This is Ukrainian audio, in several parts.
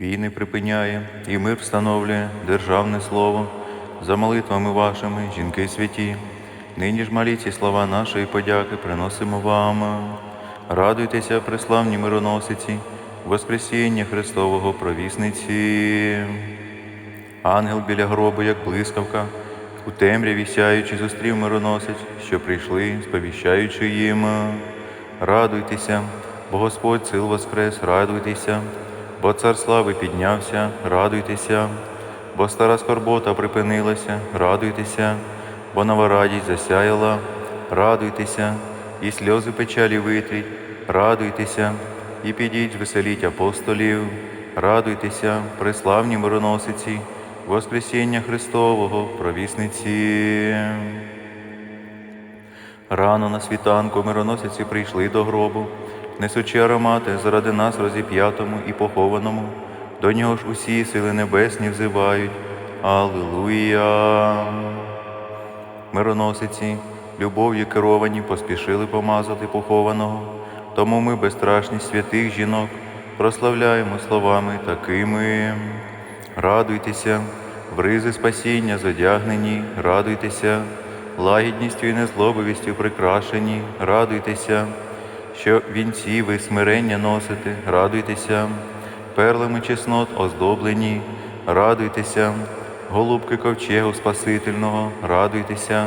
Війни припиняє і мир встановлює державне слово. За молитвами вашими, жінки святі, нині ж малі ці слова нашої подяки приносимо вам. Радуйтеся, преславні мироносиці, Воскресіння Христового провісниці. Ангел біля гробу, як блискавка, у темряві сяючи, зустрів мироносець, що прийшли, сповіщаючи їм. Радуйтеся, бо Господь сил воскрес, радуйтеся, бо цар слави піднявся, радуйтеся, бо стара скорбота припинилася, радуйтеся, бо нова радість засяяла, радуйтеся, і сльози печалі витріть, радуйтеся, і підіть веселіть апостолів, радуйтеся, преславні мироносиці, Воскресіння Христового, провісниці. Рано на світанку мироносиці прийшли до гробу, несучи аромати заради нас розіп'ятому і похованому. До нього ж усі сили небесні взивають. Аллилуйя! Мироносиці, любов'ю керовані, поспішили помазати похованого. Тому ми, безстрашність святих жінок, прославляємо словами такими. Радуйтеся, в ризи спасіння задягнені, радуйтеся, лагідністю і незлобивістю прикрашені, радуйтеся, що вінці ви смирення носите, радуйтеся, перлами чеснот оздоблені, радуйтеся, голубки ковчегу Спасительного, радуйтеся,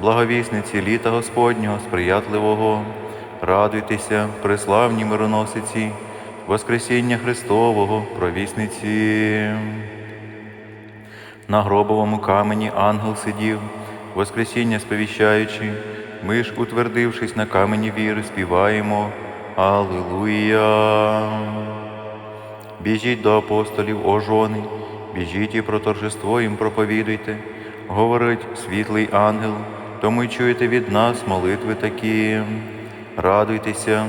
благовісниці літа Господнього сприятливого, радуйтеся, преславні мироносиці, Воскресіння Христового, провісниці. На гробовому камені ангел сидів, Воскресіння сповіщаючи, ми ж, утвердившись на камені віри, співаємо Аллилуйя. Біжіть до апостолів, о жони, біжіть і про торжество їм проповідуйте, говорить світлий ангел, тому й чуєте від нас молитви такі. Радуйтеся,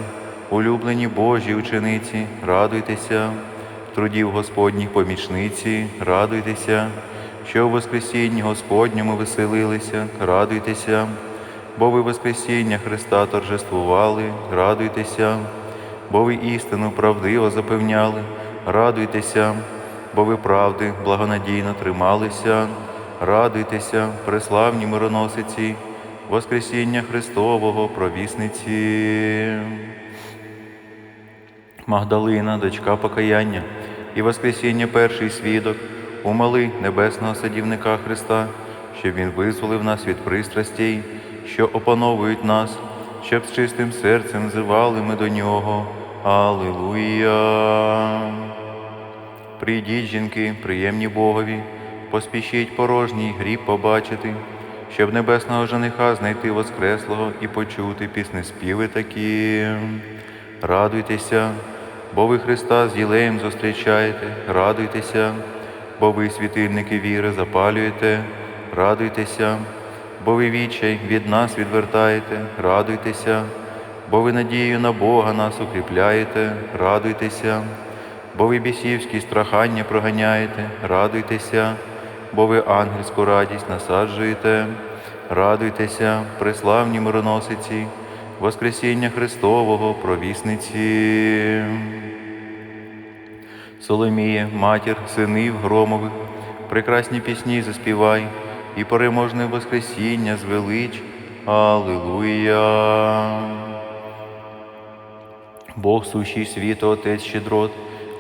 улюблені Божі учениці, радуйтеся, трудів Господніх помічниці, радуйтеся, що в Воскресінні Господньому веселилися, радуйтеся, бо ви Воскресіння Христа торжествували, радуйтеся, бо ви істину правдиво запевняли, радуйтеся, бо ви правди благонадійно трималися, радуйтеся, преславні мироносиці, Воскресіння Христового провісниці. Магдалина, дочка покаяння, і Воскресіння перший свідок, умоли небесного садівника Христа, щоб Він визволив нас від пристрастей, що опановують нас, щоб з чистим серцем взивали ми до Нього. Аллилуйя! Прийдіть, жінки, приємні Богові, поспішіть порожній гріб побачити, щоб небесного жениха знайти воскреслого і почути піснеспіви такі. Радуйтеся, бо ви Христа з Єлеєм зустрічаєте, радуйтеся, бо ви світильники віри запалюєте, радуйтеся, бо ви відчай від нас відвертаєте, радуйтеся, бо ви надію на Бога нас укріпляєте, радуйтеся, бо ви бісівські страхання проганяєте, радуйтеся, бо ви ангельську радість насаджуєте, радуйтеся, преславні мироносиці, Воскресіння Христового провісниці. Соломіє, матір, синів громових, прекрасні пісні заспівай, і переможне Воскресіння звелич. Аллилуйя. Бог сущий світу, Отець щедрот,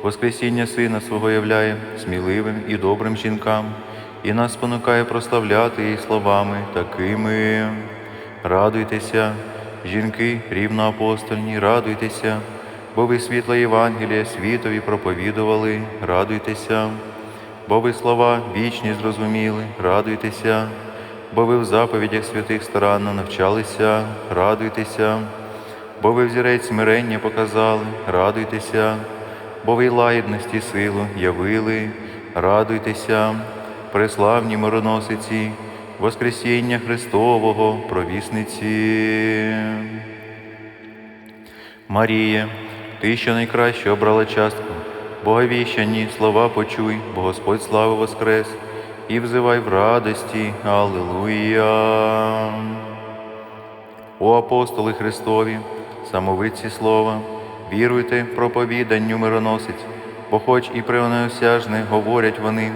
Воскресіння Сина свого являє сміливим і добрим жінкам, і нас спонукає прославляти її словами такими. Радуйтеся, жінки рівноапостольні, радуйтеся, бо ви світло Євангелія світові проповідували, радуйтеся, бо ви слова вічні зрозуміли, радуйтеся, бо ви в заповідях святих старанно навчалися, радуйтеся, бо ви взірець смирення показали, радуйтеся, бо ви лагідності силу явили, радуйтеся, преславні мироносиці, Воскресіння Христового провісниці. Марія, ти, що найкраще обрала частку, Боговіщані слова почуй, бо Господь слави воскрес, і взивай в радості. Аллилуйя. О апостоли Христові, самовиці слова, віруйте проповіданню мироносиць, бо хоч і про неосяжне говорять вони,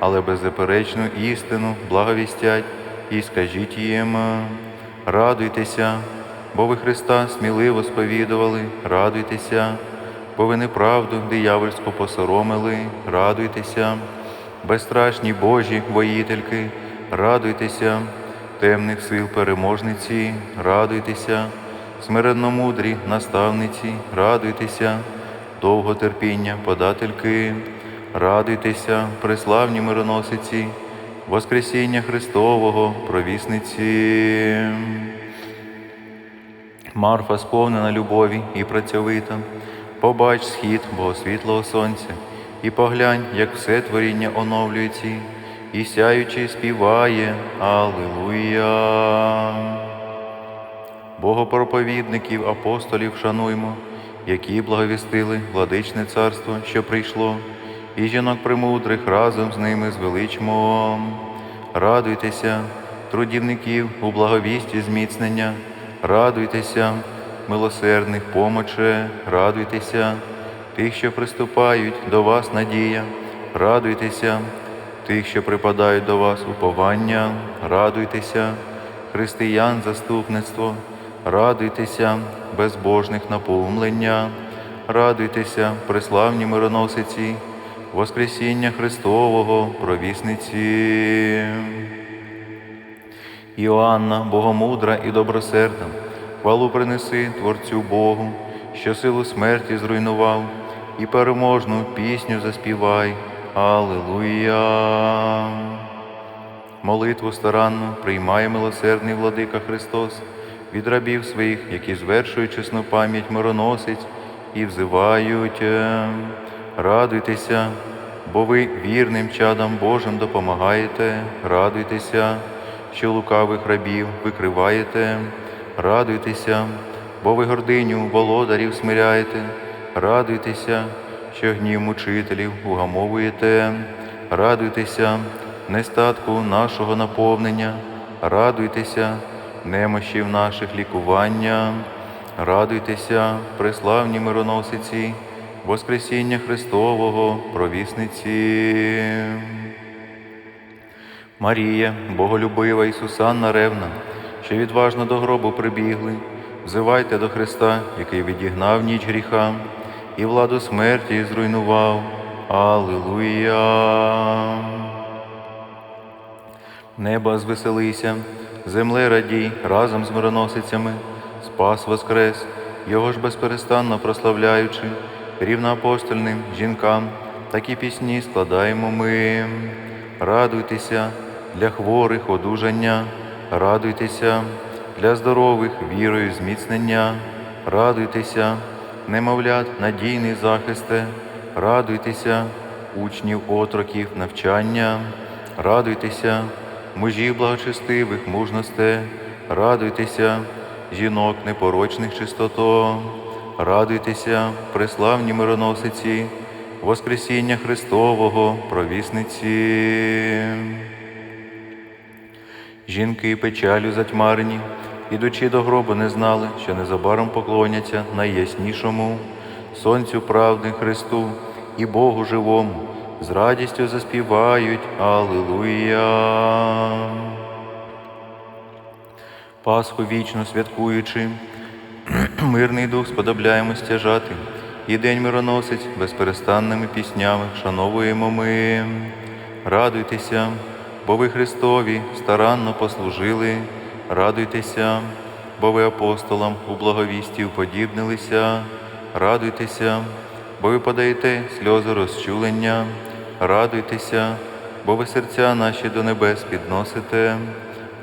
але беззаперечну істину благовістять і скажіть їм, радуйтеся, бо ви Христа сміливо сповідували, радуйтеся, бо ви неправду диявольську посоромили, радуйтеся, безстрашні Божі воїтельки, радуйтеся, темних сил переможниці, радуйтеся, смиренномудрі наставниці, радуйтеся, довготерпіння подательки, радуйтеся, преславні мироносиці, Воскресіння Христового, провісниці. Марфа сповнена любові і працьовита, побач схід богосвітлого сонця, і поглянь, як все творіння оновлюється, і сяючи співає Аллилуйя. Богопроповідників, апостолів шануймо, які благовістили владичне царство, що прийшло, і жінок премудрих разом з ними звеличмо. Радуйтеся, трудівників у благовісті зміцнення, радуйтеся, милосердних помоче, радуйтеся, тих, що приступають до вас надія, радуйтеся, тих, що припадають до вас уповання, радуйтеся, християн заступництво, радуйтеся, безбожних наповнення, радуйтеся, преславні мироносиці, Воскресіння Христового, провісниці. Іоанна, богомудра і добросердна, хвалу принеси Творцю Богу, що силу смерті зруйнував, і переможну пісню заспівай. Аллилуйя. Молитву старанну приймає милосердний владика Христос від рабів своїх, які звершують чесну пам'ять мироносить і взивають. Радуйтеся, бо ви вірним чадам Божим допомагаєте, радуйтеся, що лукавих рабів викриваєте, радуйтеся, бо ви гординю володарів смиряєте, радуйтеся, що гнів мучителів угамовуєте, радуйтеся, нестатку нашого наповнення, радуйтеся, немощів наших лікування, радуйтеся, преславні мироносиці, Воскресіння Христового, провісниці. Марія, боголюбива і Сусанна Ревна, що відважно до гробу прибігли, взивайте до Христа, який відігнав ніч гріха, і владу смерті зруйнував. Аллилуйя. Неба звеселися, земле радій разом з мироносицями, спас воскрес, його ж безперестанно прославляючи, рівноапостольним жінкам, такі пісні складаємо ми. Радуйтеся для хворих одужання, радуйтеся. Для здорових вірою зміцнення, радуйтеся, немовлят, надійний захисте, радуйтеся, учнів отроків навчання, радуйтеся, мужів благочестивих мужносте, радуйтеся, жінок непорочних чистото, радуйтеся, преславні мироносиці, Воскресіння Христового, провісниці. Жінки печалю затьмарені, ідучи до гробу, не знали, що незабаром поклоняться найяснішому сонцю правди Христу і Богу живому, з радістю заспівають Аллилуйя. Пасху вічно святкуючи, мирний дух сподобляємо стяжати, і день мироносить безперестанними піснями шановуємо ми. Радуйтеся, бо ви Христові старанно послужили, радуйтеся, бо ви апостолам у благовісті уподібнилися, радуйтеся, бо ви подаєте сльози розчулення, радуйтеся, бо ви серця наші до небес підносите,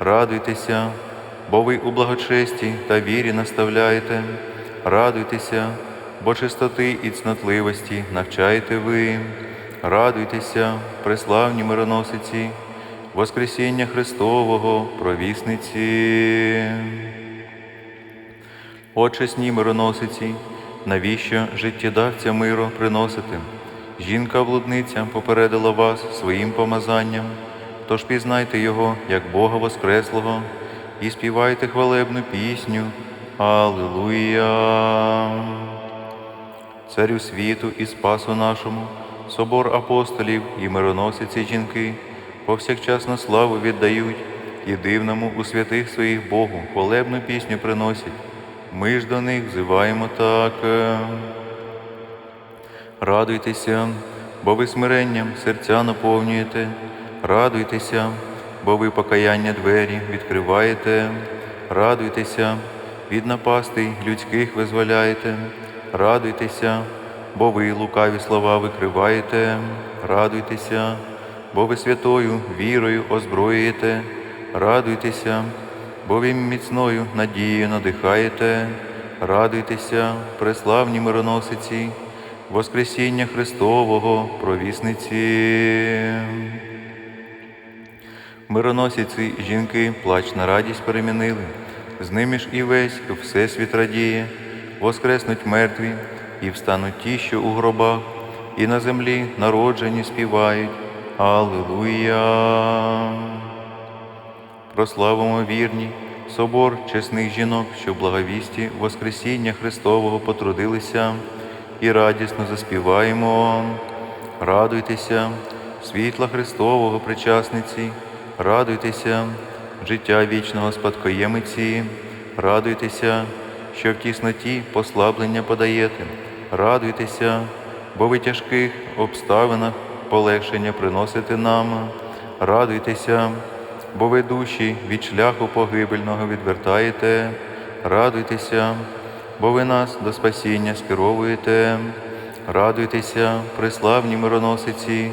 радуйтеся, бо ви у благочесті та вірі наставляєте, радуйтеся, бо чистоти і цнотливості навчаєте ви, радуйтеся, преславні мироносиці, Воскресіння Христового, провісниці. Очесні мироносиці, навіщо життєдавця миру приносити? Жінка-блудниця попередила вас своїм помазанням, тож пізнайте його як Бога Воскреслого і співайте хвалебну пісню. Аллилуйя. Царю світу і Спасу нашому, собор апостолів і мироносиці жінки, повсякчас на славу віддають і дивному у святих своїх Богу хвалебну пісню приносять. Ми ж до них взиваємо так. Радуйтеся, бо ви смиренням серця наповнюєте, радуйтеся, бо ви покаяння двері відкриваєте, радуйтеся, від напастей людських визволяєте, радуйтеся, бо ви лукаві слова викриваєте, радуйтеся, бо ви святою вірою озброюєте, радуйтеся, бо ви міцною надією надихаєте, радуйтеся, преславні мироносиці. Воскресіння Христового провісниці. Мироносиці жінки плач на радість перемінили, з ними ж і весь всесвіт радіє, воскреснуть мертві і встануть ті, що у гробах, і на землі народжені співають. Аллилуйя! Прославимо вірні, собор чесних жінок, що в благовісті Воскресіння Христового потрудилися, і радісно заспіваємо. Радуйтеся, світла Христового причасниці, радуйтеся, життя вічного спадкоємиці, радуйтеся, що в тісноті послаблення подаєте, радуйтеся, бо ви тяжких обставинах полегшення приносите нам, радуйтеся, бо ви душі від шляху погибельного відвертаєте, радуйтеся, бо ви нас до спасіння скеровуєте, радуйтеся, преславні мироносиці,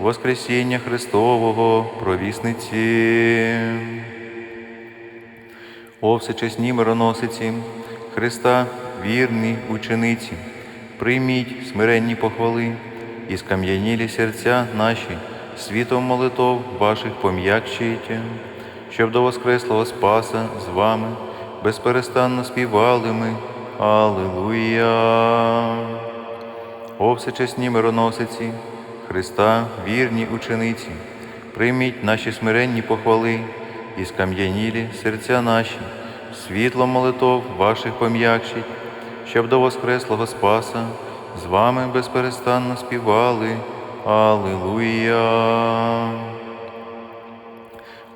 Воскресіння Христового провісниці. О всечесні мироносиці, Христа, вірні учениці, прийміть смиренні похвали і скам'янілі серця наші, світом молитов ваших пом'якчуйте, щоб до Воскреслого Спаса з вами безперестанно співали ми. Аллилуйя! О всечесні мироносиці, Христа, вірні учениці, прийміть наші смиренні похвали і скам'янілі серця наші, світлом молитов ваших пом'якшіть, щоб до Воскреслого Спаса з вами безперестанно співали. Аллилуйя!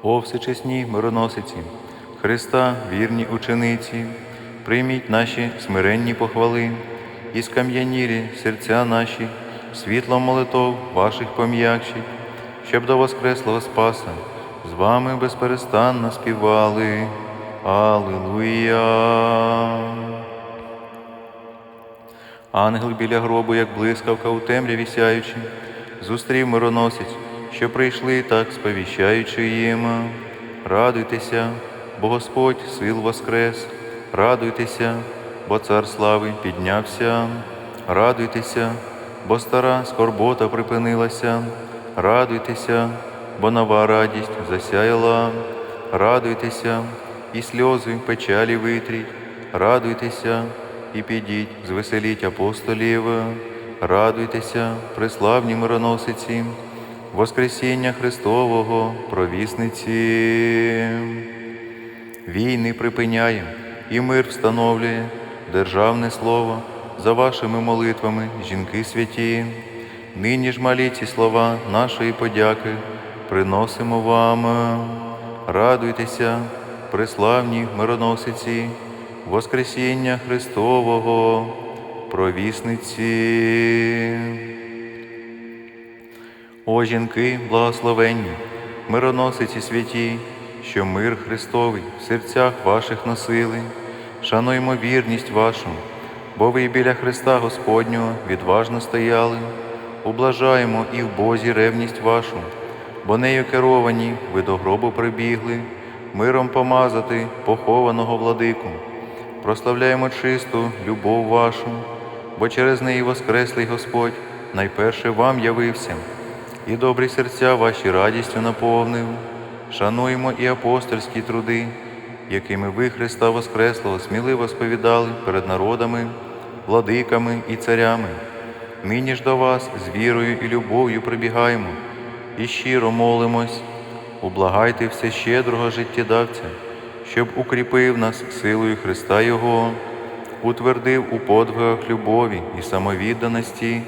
О всечесні мироносиці, Христа, вірні учениці, прийміть наші смиренні похвали і скам'янілі серця наші, світлом молитов ваших пом'якшіть, щоб до Воскреслого Спаса з вами безперестанно співали. Аллилуйя! Ангел біля гробу, як блискавка у темряві сяючи, зустрів мироносець, що прийшли, так сповіщаючи їм. Радуйтеся, бо Господь сил воскрес, радуйтеся, бо цар слави піднявся, радуйтеся, бо стара скорбота припинилася, радуйтеся, бо нова радість засяяла, радуйтеся, і сльози печалі витріть, радуйтеся, і підіть, звеселіть апостолів, радуйтеся, преславні мироносиці, Воскресіння Христового провісниці. Війни припиняє і мир встановлює державне слово за вашими молитвами, жінки святі. Нині ж малі ці слова нашої подяки приносимо вам. Радуйтеся, преславні мироносиці, Воскресіння Христового провісниці. О жінки благословенні, мироносиці святі, що мир Христовий в серцях ваших носили, шануймо вірність вашу, бо ви біля Христа Господнього відважно стояли, ублажаємо і в Бозі ревність вашу, бо нею керовані ви до гробу прибігли, миром помазати похованого владику. Прославляємо чисту любов вашу, бо через неї воскреслий Господь найперше вам явився, і добрі серця ваші радістю наповнив. Шануємо і апостольські труди, якими ви Христа Воскреслого сміливо сповідали перед народами, владиками і царями. Нині ж до вас з вірою і любов'ю прибігаємо, і щиро молимось, ублагайте все щедрого життєдавця, щоб укріпив нас силою Христа Його, утвердив у подвигах любові і самовідданості,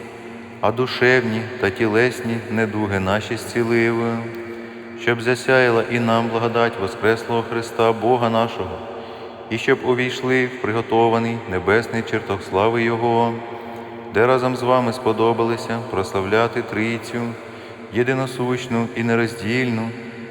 а душевні та тілесні недуги наші зцілив, щоб засяяла і нам благодать Воскреслого Христа, Бога нашого, і щоб увійшли в приготований небесний чертог слави Його, де разом з вами сподобалися прославляти Трійцю, єдиносущну і нероздільну,